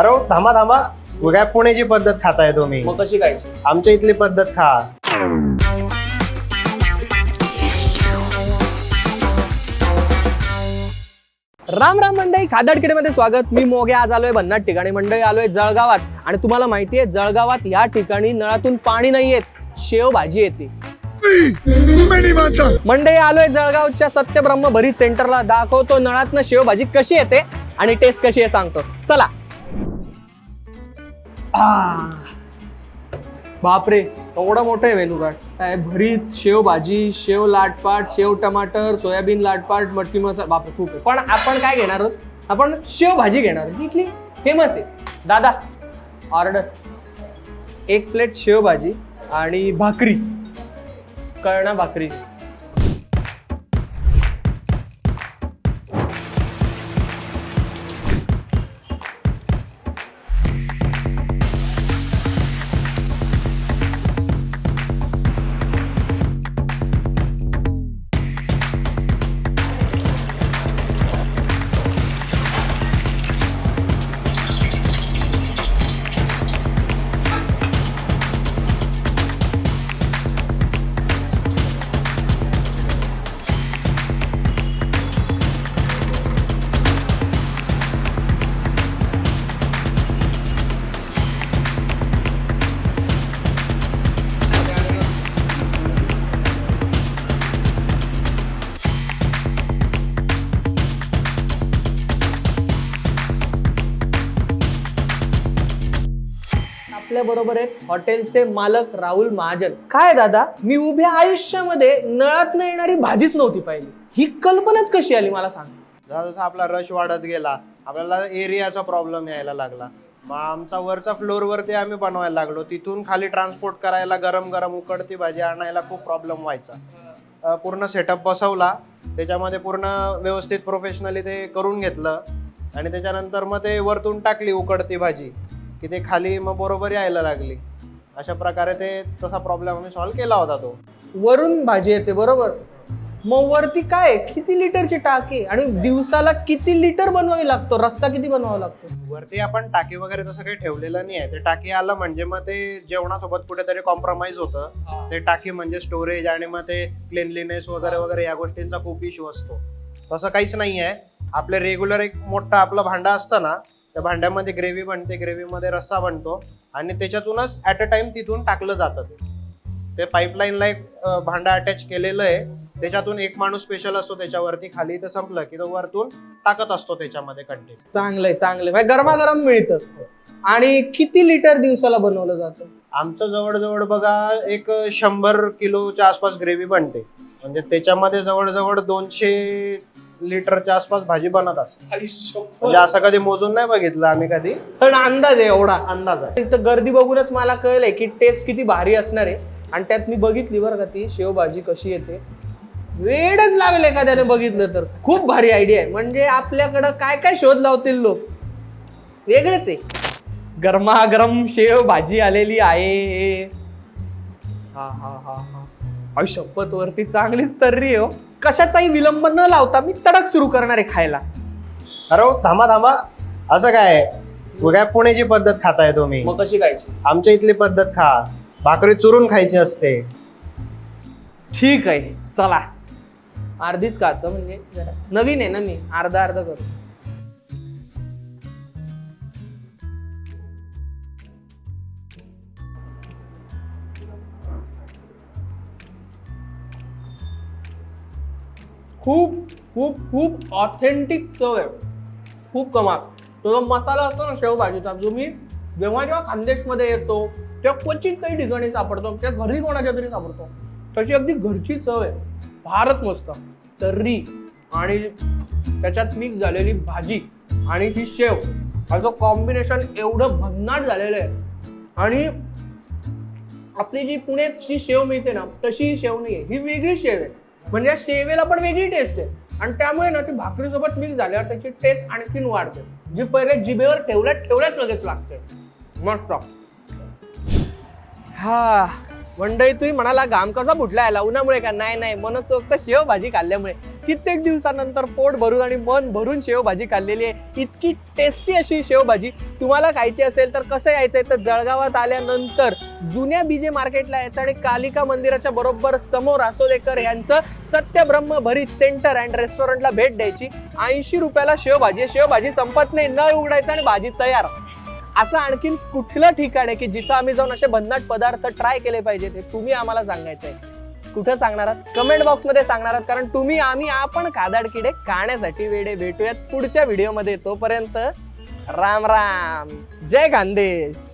अरे हो, थांबा थांबा. काय पुण्याची पद्धत खाताय तुम्ही? मग कशी खायची आमच्या इथली पद्धत खा. राम राम मंडळी खादडकिडेमध्ये स्वागत. मी मोगे आज आलोय भन्नाट ठिकाणी. मंडळी आलोय जळगावात. आणि तुम्हाला माहितीये जळगावात या ठिकाणी नळातून पाणी नाही येत. शेव भाजी येते. मंडळी आलोय जळगावच्या सत्यब्रह्म भरीत सेंटरला दाखवतो नळातनं शेव भाजी कशी येते आणि टेस्ट कशी आहे सांगतो. चला. आ. बापरे एवढा मोठं आहे मेनू कार्ड. काय भरीत शेव भाजी शेव लाटपाट शेव टमाटर सोयाबीन लाटपाट मटकी मसाला बापरे खूप आहे. पण आपण काय घेणार आहोत? आपण शेव भाजी घेणार आहोत. इथली फेमस आहे. दादा ऑर्डर एक प्लेट शेव भाजी आणि भाकरी. कळणा भाकरी. आपल्या बरोबर आहेत हॉटेलचे मालक राहुल महाजन. काय दादा? मी उभ्या आयुष्यामध्ये नळात न येणारी भाजीच नव्हती पाहिली. ही कल्पनाच कशी आली मला सांग. जसा जसा आपला रश वाढत गेला. आपल्याला एरियाचा प्रॉब्लेम यायला लागला. मग आमचा वरचा फ्लोअर वरती आम्ही बनवायला लागलो. तिथून खाली ट्रान्सपोर्ट करायला गरम गरम उकडती भाजी आणायला खूप प्रॉब्लेम व्हायचा. अं, पूर्ण सेटअप बसवला. त्याच्यामध्ये पूर्ण व्यवस्थित प्रोफेशनली ते करून घेतलं. आणि त्याच्यानंतर मग ते वरतून टाकली उकडती भाजी. की ते खाली मग बरोबर यायला लागली. अशा प्रकारे ते तसा प्रॉब्लेम आम्ही सॉल्व्ह केला होता तो. वरून भाजी येते बरोबर? मग वरती काय? किती लिटरची टाकी आणि दिवसाला किती लिटर बनवावी लागतो? रस्ता किती बनवावा लागतो? वरती आपण टाकी वगैरे तसं काही ठेवलेलं नाही आहे. ते टाकी आलं म्हणजे मग ते जेवणासोबत कुठेतरी कॉम्प्रोमाइज होतं. ते टाकी म्हणजे स्टोरेज आणि मग ते क्लिनलीनेस वगैरे वगैरे या गोष्टींचा खूप इश्यू असतो. तसं काहीच नाही आहे. आपले रेग्युलर एक मोठं आपलं भांडं असतं ना त्या भांड्यामध्ये ग्रेव्ही बनते ग्रेव्हीमध्ये रस्सा बनतो आणि त्याच्यातूनच ॲट अ टाइम तिथून टाकलं जातं ते. ते पाईपलाईनला एक भांडं अटॅच केलेलं आहे. त्याच्यातून एक माणूस स्पेशल असतो त्याच्यावरती खाली तर संपलं की तो वरतून टाकत असतो त्याच्यामध्ये कंटिन्यू चांगलंय चांगलंय म्हणजे गरमागरम मिळतं. आणि किती लिटर दिवसाला बनवलं जातं? आमचं जवळजवळ बघा एक शंभर किलोच्या आसपास ग्रेव्ही बनते. म्हणजे त्याच्यामध्ये जवळजवळ दोनशे लिटरच्या आसपास भाजी बनत असते म्हणजे असं कधी मोजून नाही बघितलं आम्ही कधी. पण अंदाज आहे एवढा. अंदाज आहे. इथं गर्दी बघूनच मला कळलंय की टेस्ट किती भारी असणार आहे. आणि त्यात मी बघितली बरं का ती शेवभाजी कशी येते. वेळच लावेल एखाद्याने बघितलं तर. खूप भारी आयडिया आहे. म्हणजे आपल्याकडं काय काय शोध लावतील लोक? वेगळेच आहे. गरमागरम शेव भाजी आलेली आहे. हा हा हा हा. शपथ वरती चांगलीच तर्री आहे हो. कशाचाही विलंब न लावता मी तडक सुरू करणार आहे खायला. अरे हो, थांबा थांबा. असं काय? आहे? मग काय पुण्याची पद्धत खाताय तुम्ही? मग कशी खायची? आमच्या इथली पद्धत खा. भाकरी चुरून खायची असते. ठीक आहे चला. अर्धीच खातो म्हणजे जरा. नवीन आहे ना मी? अर्धा अर्धा करतो खूप खूप खूप ऑथेंटिक चव आहे. खूप कमाल. तो जो मसाला असतो ना शेवभाजीचा जो मी जेव्हा जेव्हा खानदेशमध्ये येतो तेव्हा क्वचित काही ठिकाणी सापडतो त्या घरी कोणाच्या तरी सापडतो. तशी अगदी घरची चव आहे. फारच मस्त. तर्री आणि त्याच्यात मिक्स झालेली भाजी आणि ही शेव. असं कॉम्बिनेशन एवढं भन्नाट झालेलं आहे. आणि आपली जी पुण्याची शेव मिळते ना तशी ही शेव नाही आहे ही वेगळी शेव आहे. म्हणजे शेवेला पण वेगळी टेस्ट आहे. आणि त्यामुळे ना ती भाकरीसोबत मिक्स झाल्यावर त्याची टेस्ट आणखीन वाढते. जी पहिले जिभेवर ठेवल्यात ठेवल्याच लगेच लागते. मस्त. हा. मंडळी तुम्ही म्हणाला घाम कसा फुटला याला उन्हामुळे का? नाही नाही. मनसोक्त शेव भाजी खाल्ल्यामुळे. कित्येक दिवसानंतर पोट भरून आणि मन भरून शेवभाजी खाल्लेली आहे. इतकी टेस्टी अशी शेवभाजी तुम्हाला खायची असेल तर कसं यायचंय? तर जळगावात आल्यानंतर जुन्या बीजे मार्केटला यायचं आणि कालिका मंदिराच्या बरोबर समोर असोदेकर यांचं सत्यब्रह्म भरीत सेंटर अँड रेस्टॉरंटला भेट द्यायची. ऐंशी रुपयाला शेवभाजी आहे. शेवभाजी संपत नाही नळ उघडायचं आणि भाजी तयार. असं आणखीन कुठलं ठिकाण आहे की जिथं आम्ही जाऊन असे भन्नाट पदार्थ ट्राय केले पाहिजे? ते तुम्ही आम्हाला सांगायचंय कुठं सांगणार आहात? कमेंट बॉक्समध्ये सांगणार आहात. कारण तुम्ही आम्ही आपण कादाड किडे खाण्यासाठी वेडे भेटूयात. पुढच्या व्हिडिओमध्ये तोपर्यंत राम राम. जय खानदेश